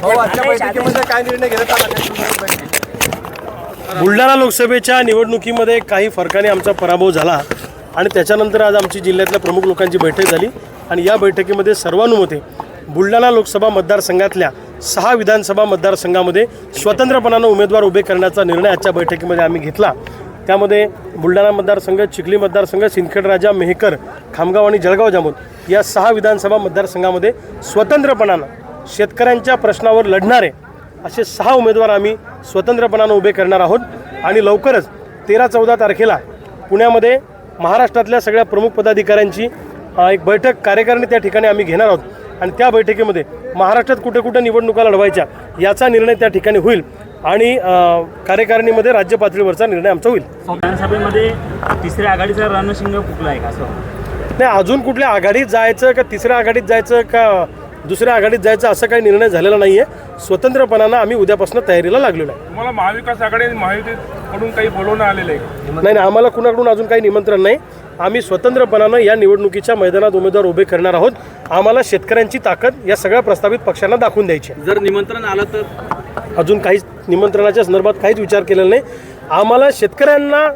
भाऊ आजच्या बैठकीमध्ये काय निर्णय घेण्यात आला काय तुमच्या बैठकीत? बुलढाणा लोकसभेच्या निवडणुकीमध्ये काही फरकाने आमचा पराभव झाला आणि त्याच्यानंतर आज आमची जिल्ह्यातल्या प्रमुख लोकांची बैठक झाली. आणि या बैठकीमध्ये सर्वानुमते बुलढाणा लोकसभा मतदारसंघातल्या सहा विधानसभा मतदारसंघामध्ये स्वतंत्रपणानं उमेदवार उभे करण्याचा निर्णय आजच्या बैठकीमध्ये आम्ही घेतला. त्यामध्ये बुलढाणा मतदारसंघ चिखली मतदारसंघ सिंदखेडराजा मेहकर खामगाव आणि जळगाव जामोद या सहा विधानसभा मतदारसंघामध्ये स्वतंत्रपणानं शेतकऱ्यांच्या प्रश्नावर लढणारे असे सहा उमेदवार आम्ही स्वतंत्रपणानं उभे करणार आहोत. आणि लवकरच तेरा चौदा तारखेला पुण्यामध्ये महाराष्ट्रातल्या सगळ्या प्रमुख पदाधिकाऱ्यांची एक बैठक कार्यकारिणी त्या ठिकाणी आम्ही घेणार आहोत. आणि त्या बैठकीमध्ये महाराष्ट्रात कुठे कुठे निवडणुका लढवायच्या याचा निर्णय त्या ठिकाणी होईल. आणि कार्यकारिणीमध्ये राज्य पातळीवरचा निर्णय आमचा होईल. विधानसभेमध्ये तिसऱ्या आघाडीचा रणशिंग फुकला आहे का असं? नाही अजून कुठल्या आघाडीत जायचं का तिसऱ्या आघाडीत जायचं का दुसऱ्या आघाडीत जायचं असं काही निर्णय झालेला नाही आहे स्वतंत्रपणानं आम्ही उद्यापासून तयारीला लागलेलो आहे. तुम्हाला महाविकास आघाडी आणि महायुतीकडून काही बोलवणं आलेलं आहे नाही नाही आम्हाला कुणाकडून अजून काही निमंत्रण नाही. आम्ही स्वतंत्रपणानं या निवडणुकीच्या मैदानात उमेदवार उभे करणार आहोत. आम्हाला शेतकऱ्यांची ताकद या सगळ्या प्रस्तावित पक्षांना दाखवून द्यायची आहे. जर निमंत्रण आलं तर? अजून काहीच निमंत्रणाच्या संदर्भात काहीच विचार केलेला नाही. आम्हाला शेतकऱ्यांना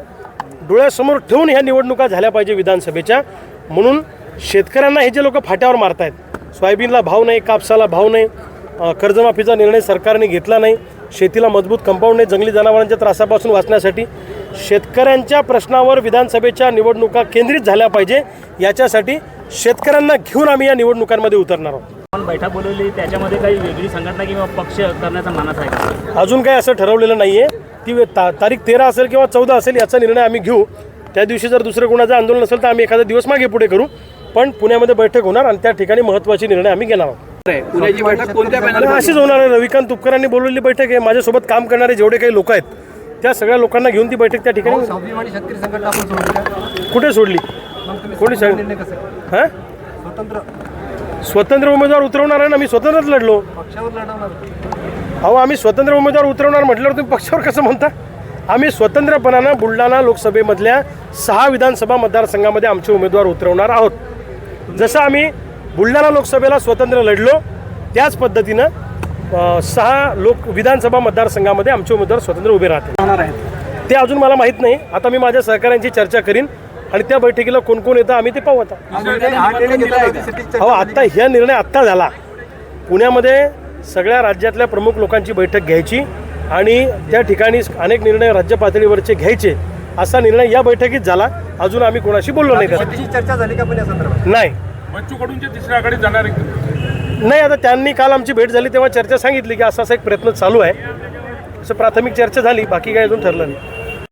डोळ्यासमोर ठेवून ह्या निवडणुका झाल्या पाहिजे विधानसभेच्या. म्हणून शेतकऱ्यांना हे जे लोक फाट्यावर मारतायत सोयाबीनला भाव नाही कापसाला भाव नाही कर्जमाफीचा निर्णय सरकारने घेतला नाही शेतीला मजबूत कंपाऊंड नाही जंगली जनावरांच्या त्रासापासून वाचण्यासाठी शेतकऱ्यांच्या प्रश्नावर विधानसभेच्या निवडणुका केंद्रित झाल्या पाहिजे याच्यासाठी शेतकऱ्यांना घेऊन आम्ही या निवडणुकांमध्ये उतरणार आहोत. बैठक बोलवली त्याच्यामध्ये काही वेगळी संघटना किंवा पक्ष करण्याचा मानस आहे अजून काही असं ठरवलेलं नाही आहे ती ता तारीख तेरा असेल किंवा चौदा असेल याचा निर्णय आम्ही घेऊ. त्या दिवशी जर दुसरं कोणाचं आंदोलन असेल तर आम्ही एखादा दिवस मागे पुढे करू. पण पुण्यामध्ये बैठक होणार आणि त्या ठिकाणी महत्त्वाचे निर्णय आम्ही घेणार आहोत. पुण्याची बैठक कोणत्या पॅनल अशीच होणार आहे. रविकांत तुपकरांनी बोलवलेली बैठक आहे. माझ्यासोबत काम करणारे जेवढे काही लोक आहेत त्या सगळ्या लोकांना घेऊन ती बैठक त्या ठिकाणी कुठे सोडली? कोणी सांग? हां? स्वतंत्र. स्वतंत्र उमेदवार उतरवणार आहे ना? मी स्वतंत्रच लढलो. पक्षावर लढवणार. अहो आम्ही स्वतंत्र उमेदवार उतरवणार म्हटल्यावर तुम्ही पक्षावर कसं म्हणता? आम्ही स्वतंत्रपणानं बुलढाणा लोकसभेमधल्या सहा विधानसभा मतदारसंघामध्ये आमचे उमेदवार उतरवणार आहोत. जसं आम्ही बुलढाणा लोकसभेला स्वतंत्र लढलो त्याच पद्धतीनं सहा लोक विधानसभा मतदारसंघामध्ये आमचे उमेदवार स्वतंत्र उभे राहतील. ते अजून मला माहीत नाही. आता मी माझ्या सहकाऱ्यांची चर्चा करीन आणि त्या बैठकीला कोण कोण येतं आम्ही ते पाहू आता. हा चर्चा अहो आत्ता ह्या निर्णय आत्ता झाला. पुण्यामध्ये सगळ्या राज्यातल्या प्रमुख लोकांची बैठक घ्यायची आणि त्या ठिकाणी अनेक निर्णय राज्य पातळीवरचे घ्यायचे. असा निर्णय या बैठकीत झाला. अजून आम्ही कोणाशी बोललो नाही जातीची चर्चा झाली का पण या संदर्भात? नाही. बच्चू कडूंच्या तिसऱ्या आघाडीत जाणार का? नाही आता त्यांनी काल आमची भेट झाली तेव्हा चर्चा सांगितली की असा असा एक प्रयत्न चालू आहे. असं प्राथमिक चर्चा झाली बाकी काही अजून ठरलं नाही.